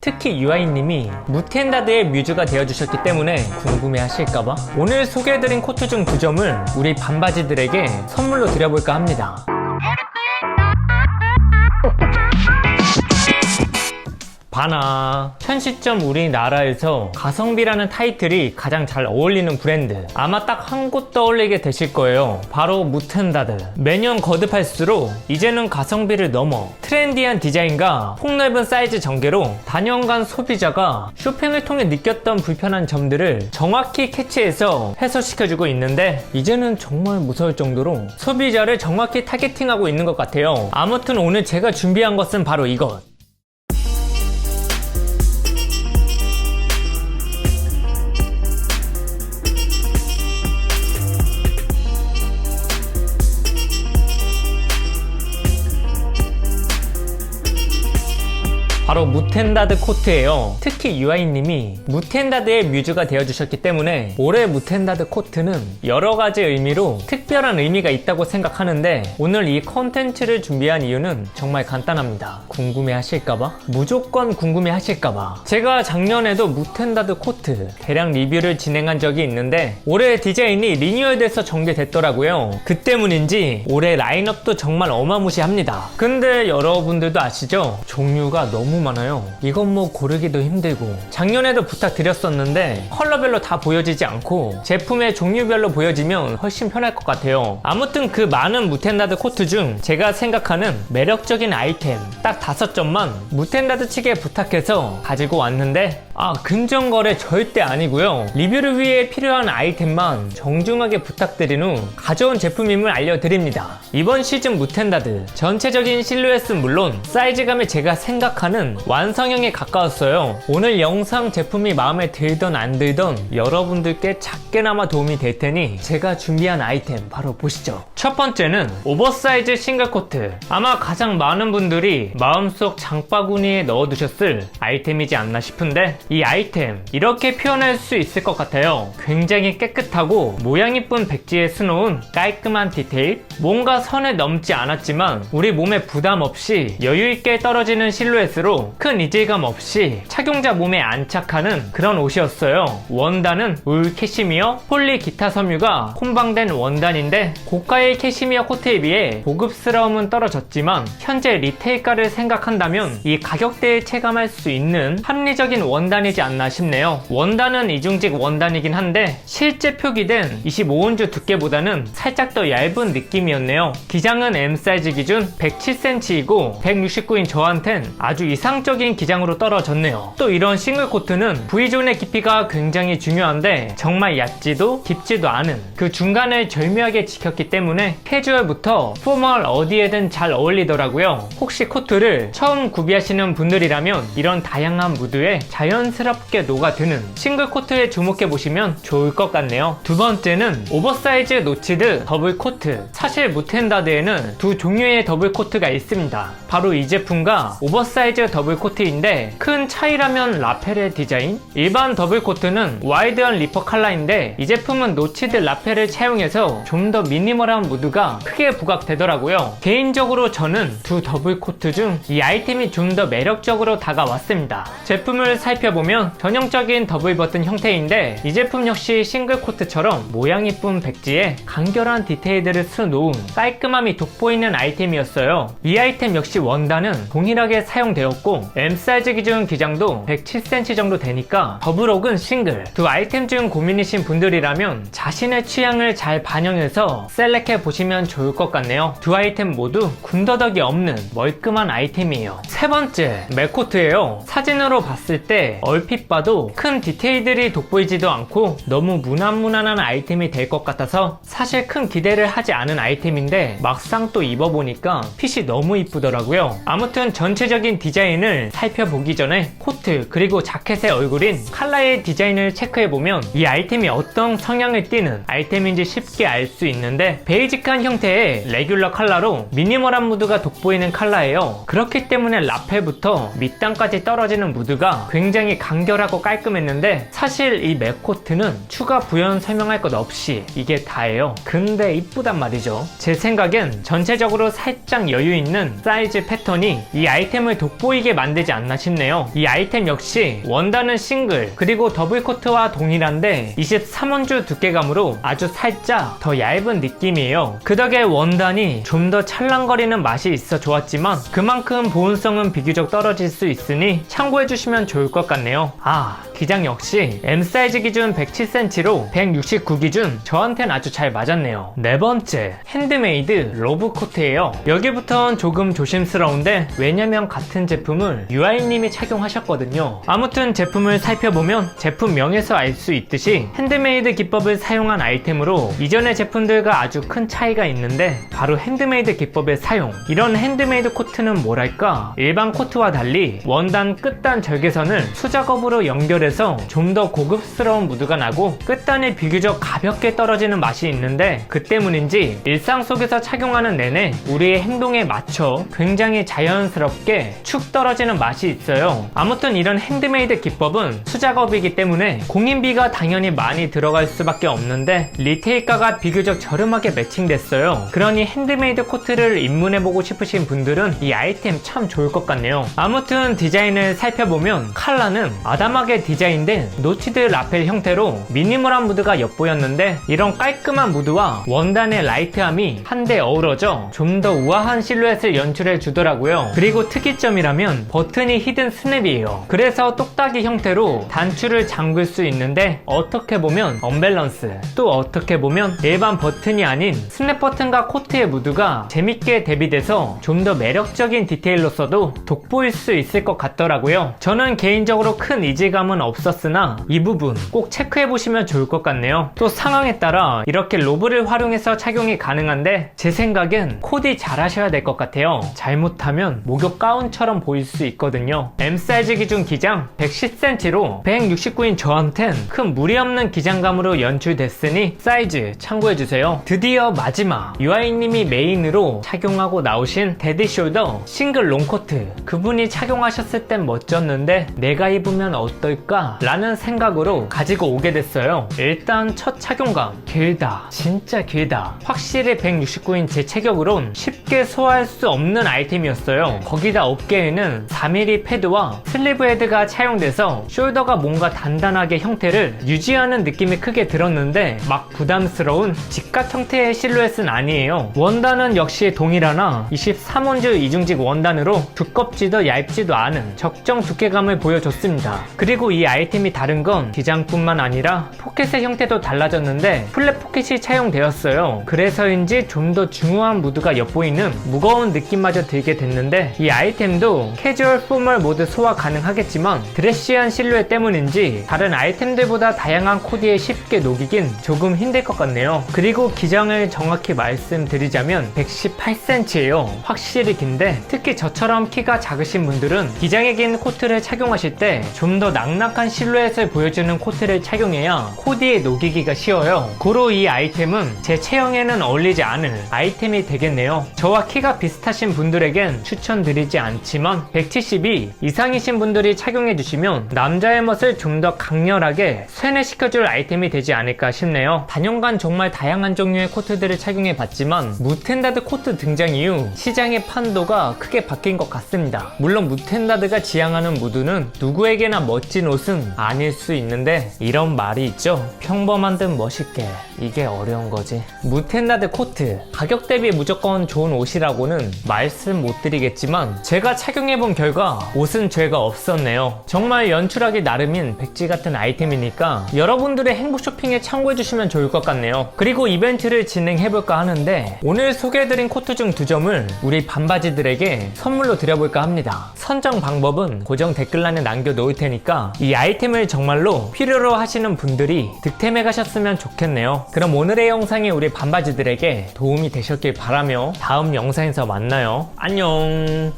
특히 유아인님이 무텐다드의 뮤즈가 되어주셨기 때문에 궁금해하실까봐 오늘 소개해드린 코트 중 두 점을 우리 반바지들에게 선물로 드려볼까 합니다. 바나 현 시점 우리나라에서 가성비라는 타이틀이 가장 잘 어울리는 브랜드. 아마 딱 한 곳 떠올리게 되실 거예요. 바로 무텐다드 매년 거듭할수록 이제는 가성비를 넘어 트렌디한 디자인과 폭넓은 사이즈 전개로 단연간 소비자가 쇼핑을 통해 느꼈던 불편한 점들을 정확히 캐치해서 해소시켜주고 있는데 이제는 정말 무서울 정도로 소비자를 정확히 타겟팅하고 있는 것 같아요. 아무튼 오늘 제가 준비한 것은 바로 이것 바로 무텐다드 코트예요. 특히 유아인님이 무텐다드의 뮤즈가 되어주셨기 때문에 올해 무텐다드 코트는 여러 가지 의미로 특 별한 의미가 있다고 생각하는데 오늘 이 컨텐츠를 준비한 이유는 정말 간단합니다. 궁금해 하실까봐? 무조건 궁금해 하실까봐. 제가 작년에도 무텐다드 코트 대량 리뷰를 진행한 적이 있는데 올해 디자인이 리뉴얼돼서 전개됐더라고요. 그 때문인지 올해 라인업도 정말 어마무시합니다. 근데 여러분들도 아시죠? 종류가 너무 많아요. 이건 뭐 고르기도 힘들고 작년에도 부탁드렸었는데 컬러별로 다 보여지지 않고 제품의 종류별로 보여지면 훨씬 편할 것 같아요. 아무튼 그 많은 무텐다드 코트 중 제가 생각하는 매력적인 아이템 딱 다섯 점만 무텐다드 측에 부탁해서 가지고 왔는데 아 금전거래 절대 아니고요. 리뷰를 위해 필요한 아이템만 정중하게 부탁드린 후 가져온 제품임을 알려드립니다. 이번 시즌 무텐다드 전체적인 실루엣은 물론 사이즈감에 제가 생각하는 완성형에 가까웠어요. 오늘 영상 제품이 마음에 들던 안 들던 여러분들께 작게나마 도움이 될 테니 제가 준비한 아이템 바로 보시죠. 첫 번째는 오버사이즈 싱글 코트. 아마 가장 많은 분들이 마음속 장바구니에 넣어두셨을 아이템이지 않나 싶은데 이 아이템 이렇게 표현할 수 있을 것 같아요. 굉장히 깨끗하고 모양 이쁜 백지에 수놓은 깔끔한 디테일. 뭔가 선에 넘지 않았지만 우리 몸에 부담 없이 여유 있게 떨어지는 실루엣으로 큰 이질감 없이 착용자 몸에 안착하는 그런 옷이었어요. 원단은 울 캐시미어, 폴리 기타 섬유가 콤방된 원단인데 고가의 캐시미어 코트에 비해 고급스러움은 떨어졌지만 현재 리테일가를 생각한다면 이 가격대에 체감할 수 있는 합리적인 원단 이지 않나 싶네요. 원단은 이중직 원단이긴 한데 실제 표기된 25온즈 두께보다는 살짝 더 얇은 느낌이었네요. 기장은 M 사이즈 기준 107cm이고 169인 저한텐 아주 이상적인 기장으로 떨어졌네요. 또 이런 싱글 코트는 V존의 깊이가 굉장히 중요한데 정말 얕지도 깊지도 않은 그 중간을 절묘하게 지켰기 때문에 캐주얼부터 포멀 어디에든 잘 어울리더라고요. 혹시 코트를 처음 구비하시는 분들이라면 이런 다양한 무드에 자연 스럽게 녹아드는 싱글 코트에 주목해 보시면 좋을 것 같네요. 두 번째는 오버사이즈 노치드 더블 코트. 사실 무텐다드에는 두 종류의 더블 코트가 있습니다. 바로 이 제품과 오버사이즈 더블 코트인데 큰 차이라면 라펠의 디자인? 일반 더블 코트는 와이드한 리퍼 컬러인데 이 제품은 노치드 라펠을 차용해서 좀 더 미니멀한 무드가 크게 부각되더라고요. 개인적으로 저는 두 더블 코트 중 이 아이템이 좀 더 매력적으로 다가왔습니다. 제품을 살펴보면 전형적인 더블 버튼 형태인데 이 제품 역시 싱글 코트처럼 모양 이쁜 백지에 간결한 디테일들을 수놓은 깔끔함이 돋보이는 아이템이었어요. 이 아이템 역시 원단은 동일하게 사용되었고 M 사이즈 기준 기장도 107cm 정도 되니까 더블 혹은 싱글 두 아이템 중 고민이신 분들이라면 자신의 취향을 잘 반영해서 셀렉해 보시면 좋을 것 같네요. 두 아이템 모두 군더더기 없는 멀끔한 아이템이에요. 세 번째 맥코트예요. 사진으로 봤을 때 얼핏 봐도 큰 디테일들이 돋보이지도 않고 너무 무난무난한 아이템이 될 것 같아서 사실 큰 기대를 하지 않은 아이템인데 막상 또 입어보니까 핏이 너무 이쁘더라고요. 아무튼 전체적인 디자인을 살펴보기 전에 코트 그리고 자켓의 얼굴인 칼라의 디자인을 체크해보면 이 아이템이 어떤 성향을 띠는 아이템인지 쉽게 알 수 있는데 베이직한 형태의 레귤러 컬러로 미니멀한 무드가 돋보이는 컬러예요. 그렇기 때문에 라펠부터 밑단까지 떨어지는 무드가 굉장히 간결하고 깔끔했는데 사실 이 맥코트는 추가 부연 설명할 것 없이 이게 다예요. 근데 이쁘단 말이죠. 제 생각엔 전체적으로 살짝 여유 있는 사이즈 패턴이 이 아이템을 돋보이게 만들지 않나 싶네요. 이 아이템 역시 원단은 싱글 그리고 더블 코트와 동일한데 23원주 두께감으로 아주 살짝 더 얇은 느낌이에요. 그 덕에 원단이 좀 더 찰랑거리는 맛이 있어 좋았지만 그만큼 보온성은 비교적 떨어질 수 있으니 참고해 주시면 좋을 것 같 네요. 아, 기장 역시 M 사이즈 기준 107cm로 169 기준 저한텐 아주 잘 맞았네요. 네 번째, 핸드메이드 로브 코트예요. 여기부턴 조금 조심스러운데 왜냐면 같은 제품을 유아인님이 착용하셨거든요. 아무튼 제품을 살펴보면 제품명에서 알 수 있듯이 핸드메이드 기법을 사용한 아이템으로 이전의 제품들과 아주 큰 차이가 있는데 바로 핸드메이드 기법의 사용. 이런 핸드메이드 코트는 뭐랄까 일반 코트와 달리 원단 끝단 절개선을 수 작업으로 연결해서 좀 더 고급스러운 무드가 나고 끝단이 비교적 가볍게 떨어지는 맛이 있는데 그 때문인지 일상 속에서 착용하는 내내 우리의 행동에 맞춰 굉장히 자연스럽게 축 떨어지는 맛이 있어요. 아무튼 이런 핸드메이드 기법은 수작업이기 때문에 공인비가 당연히 많이 들어갈 수밖에 없는데 리테일가가 비교적 저렴하게 매칭됐어요. 그러니 핸드메이드 코트를 입문해보고 싶으신 분들은 이 아이템 참 좋을 것 같네요. 아무튼 디자인을 살펴보면 칼라는 아담하게 디자인된 노치드 라펠 형태로 미니멀한 무드가 엿보였는데 이런 깔끔한 무드와 원단의 라이트함이 한데 어우러져 좀 더 우아한 실루엣을 연출해 주더라고요. 그리고 특이점이라면 버튼이 히든 스냅이에요. 그래서 똑딱이 형태로 단추를 잠글 수 있는데 어떻게 보면 언밸런스 또 어떻게 보면 일반 버튼이 아닌 스냅 버튼과 코트의 무드가 재밌게 대비돼서 좀 더 매력적인 디테일로서도 돋보일 수 있을 것 같더라고요. 저는 개인적으로 큰 이질감은 없었으나 이 부분 꼭 체크해 보시면 좋을 것 같네요. 또 상황에 따라 이렇게 로브를 활용해서 착용이 가능한데 제 생각엔 코디 잘 하셔야 될 것 같아요. 잘못하면 목욕 가운처럼 보일 수 있거든요. M 사이즈 기준 기장 110cm로 169인 저한텐 큰 무리 없는 기장감으로 연출됐으니 사이즈 참고해주세요. 드디어 마지막 유아이님이 메인으로 착용하고 나오신 데드 숄더 싱글 롱코트 그분이 착용하셨을 땐 멋졌는데 내가 입 으면 어떨까 라는 생각으로 가지고 오게 됐어요. 일단 첫 착용감 길다 진짜 길다 확실히 169인 제 체격으론 쉽게 소화할 수 없는 아이템이었어요. 거기다 어깨에는 4mm 패드와 슬리브 헤드가 차용돼서 숄더가 뭔가 단단하게 형태를 유지하는 느낌이 크게 들었는데 막 부담스러운 직각 형태의 실루엣은 아니에요. 원단은 역시 동일하나 23온즈 이중직 원단으로 두껍지도 얇지도 않은 적정 두께감을 보여줬습니다. 그리고 이 아이템이 다른 건 기장뿐만 아니라 포켓의 형태도 달라졌는데 플랫 포켓이 차용되었어요. 그래서인지 좀 더 중후한 무드가 엿보이는 무거운 느낌마저 들게 됐는데 이 아이템도 캐주얼 포멀 모두 소화 가능하겠지만 드레시한 실루엣 때문인지 다른 아이템들보다 다양한 코디에 쉽게 녹이긴 조금 힘들 것 같네요. 그리고 기장을 정확히 말씀드리자면 118cm예요. 확실히 긴데 특히 저처럼 키가 작으신 분들은 기장이 긴 코트를 착용하실 때좀 더 낙낙한 실루엣을 보여주는 코트를 착용해야 코디에 녹이기가 쉬워요. 고로 이 아이템은 제 체형에는 어울리지 않을 아이템이 되겠네요. 저와 키가 비슷하신 분들에겐 추천드리지 않지만 172 이상이신 분들이 착용해 주시면 남자의 멋을 좀 더 강렬하게 쇠뇌시켜줄 아이템이 되지 않을까 싶네요. 단연간 정말 다양한 종류의 코트들을 착용해 봤지만 무텐다드 코트 등장 이후 시장의 판도가 크게 바뀐 것 같습니다. 물론 무텐다드가 지향하는 무드는 누구 에게나 멋진 옷은 아닐 수 있는데 이런 말이 있죠. 평범한 듯 멋있게 이게 어려운 거지. 무텐다드 코트 가격 대비 무조건 좋은 옷이라고는 말씀 못 드리겠지만 제가 착용해본 결과 옷은 죄가 없었네요. 정말 연출하기 나름인 백지 같은 아이템이니까 여러분들의 행복 쇼핑에 참고해주시면 좋을 것 같네요. 그리고 이벤트를 진행해볼까 하는데 오늘 소개해드린 코트 중 두 점을 우리 반바지들에게 선물로 드려볼까 합니다. 선정 방법은 고정 댓글란에 남겨 놓을 테니까 이 아이템을 정말로 필요로 하시는 분들이 득템해 가셨으면 좋겠네요. 그럼 오늘의 영상이 우리 반바지들에게 도움이 되셨길 바라며 다음 영상에서 만나요. 안녕.